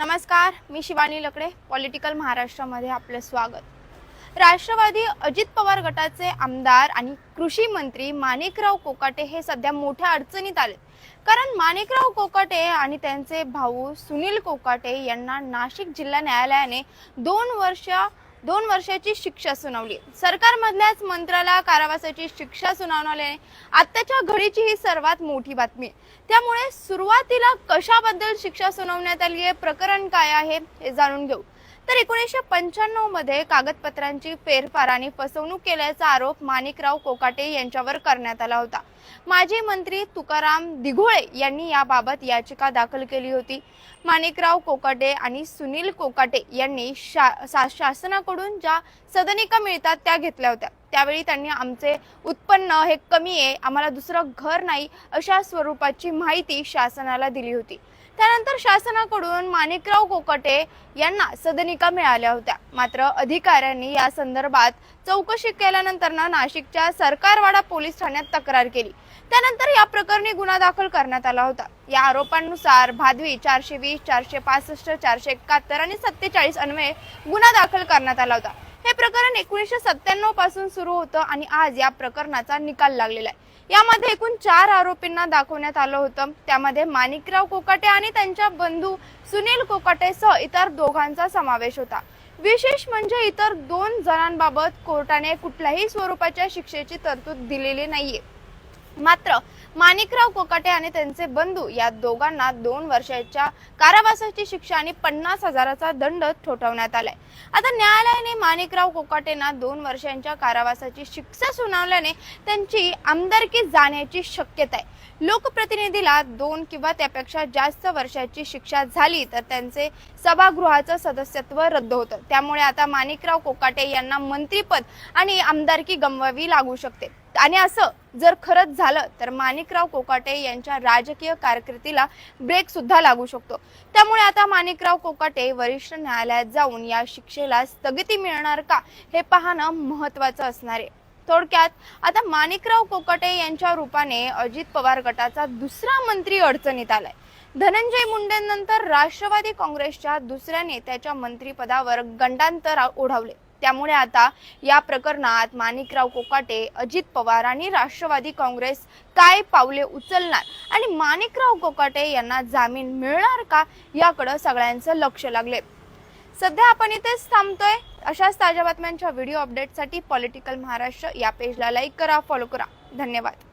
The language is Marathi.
नमस्कार मी शिवानी लकडे पॉलिटिकल महाराष्ट्रामध्ये आपलं स्वागत. राष्ट्रवादी अजित पवार गटाचे आमदार आणि कृषी मंत्री माणिकराव कोकाटे हे सध्या मोठ्या अडचणीत आले कारण माणिकराव कोकाटे आणि त्यांचे भाऊ सुनील कोकाटे यांना नाशिक जिल्हा न्यायालयाने दोन वर्ष दोन वर्षाची शिक्षा सुनावली. सरकारमधल्याच मंत्र्याला कारावासाची शिक्षा सुनावण्याने आत्ताच्या घडीची ही सर्वात मोठी बातमी. आहे. त्यामुळे सुरुवातीला कशाबद्दल शिक्षा सुनावण्यात आली आहे? प्रकरण काय आहे हे जाणून घेऊ. तर एकोणीसशे पंच्याण्णवमध्ये कागदपत्रांची फेरफार आणि फसवणूक केल्याचा आरोप माणिकराव कोकाटे यांच्यावर करण्यात आला होता. माजी मंत्री तुकाराम दिघोळे यांनी याबाबत याचिका दाखल केली होती. माणिकराव कोकाटे आणि सुनील कोकाटे यांनी शा शा- शासनाकडून ज्या सदनिका मिळतात त्या घेतल्या होत्या. त्यावेळी त्यांनी आमचे उत्पन्न हे कमी आहे आम्हाला दुसरं घर नाही अशा स्वरूपाची माहिती शासनाला दिली होती. त्यानंतर शासनाकडून माणिकराव कोकटे यांना सदनिका मिळाल्या होत्या. मात्र अधिकाऱ्यांनी या संदर्भात चौकशी केल्यानंतर नाशिकच्या सरकारवाडा पोलीस ठाण्यात तक्रार केली. त्यानंतर या प्रकरणी गुन्हा दाखल करण्यात आला होता. या आरोपांनुसार भादवी चारशे वीस चारशे पासष्ट चारशे एकाहत्तर आणि सत्तेचाळीस अन्वये गुन्हा दाखल करण्यात आला होता. हे प्रकरण एकोणीसशे सत्त्याण्णवपासून सुरू होतं आणि आज या प्रकरणाचा निकाल लागलेला आहे. यामध्ये एकूण चार आरोपींना दाखवण्यात आलं होतं. त्यामध्ये माणिकराव कोकाटे आणि त्यांच्या बंधू सुनील कोकाटेसह इतर दोघांचा समावेश होता. विशेष म्हणजे इतर दोन जणांबाबत कोर्टाने कुठल्याही स्वरूपाच्या शिक्षेची तरतूद दिलेली नाहीये. मात्र माणिकराव कोकाटे आणि त्यांचे बंधू या दोघांना दोन वर्षाच्या कारावासाची शिक्षा आणि पन्नास हजाराचा दंड ठोठावण्यात आलाय. आता न्यायालयाने माणिकराव कोकाटेंना दोन वर्षांच्या कारावासाची शिक्षा सुनावल्याने त्यांची आमदारकी जाण्याची शक्यता आहे. लोकप्रतिनिधीला दोन किंवा त्यापेक्षा जास्त वर्षाची शिक्षा झाली तर त्यांचे सभागृहाचं सदस्यत्व रद्द होतं. त्यामुळे आता माणिकराव कोकाटे यांना मंत्रीपद आणि आमदारकी गमवावी लागू शकते. आणि असं जर खरंच झालं तर माणिकराव कोकाटे यांच्या राजकीय कारकिर्दीला ब्रेक सुद्धा लागू शकतो. त्यामुळे आता माणिकराव कोकाटे वरिष्ठ न्यायालयात जाऊन या शिक्षेला स्थगिती मिळणार का हे पाहणं महत्वाचं असणार आहे. थोडक्यात आता माणिकराव कोकाटे यांच्या रूपाने अजित पवार गटाचा दुसरा मंत्री अडचणीत आलाय. धनंजय मुंडेंनंतर राष्ट्रवादी काँग्रेसच्या दुसऱ्या नेत्याच्या मंत्रिपदावर गंडांतर ओढावले त्यामुळे आता या प्रकरणात माणिकराव कोकाटे अजित पवार आणि राष्ट्रवादी काँग्रेस काय पावले उचलणार? आणि माणिकराव कोकाटे यांना जामीन मिळणार का? याकडं सगळ्यांचं लक्ष लागले. सध्या आपण इथेच थांबतोय. अशाच ताज्या बातम्यांच्या व्हिडिओ अपडेटसाठी पॉलिटिकल महाराष्ट्र या पेजला लाईक करा फॉलो करा. धन्यवाद.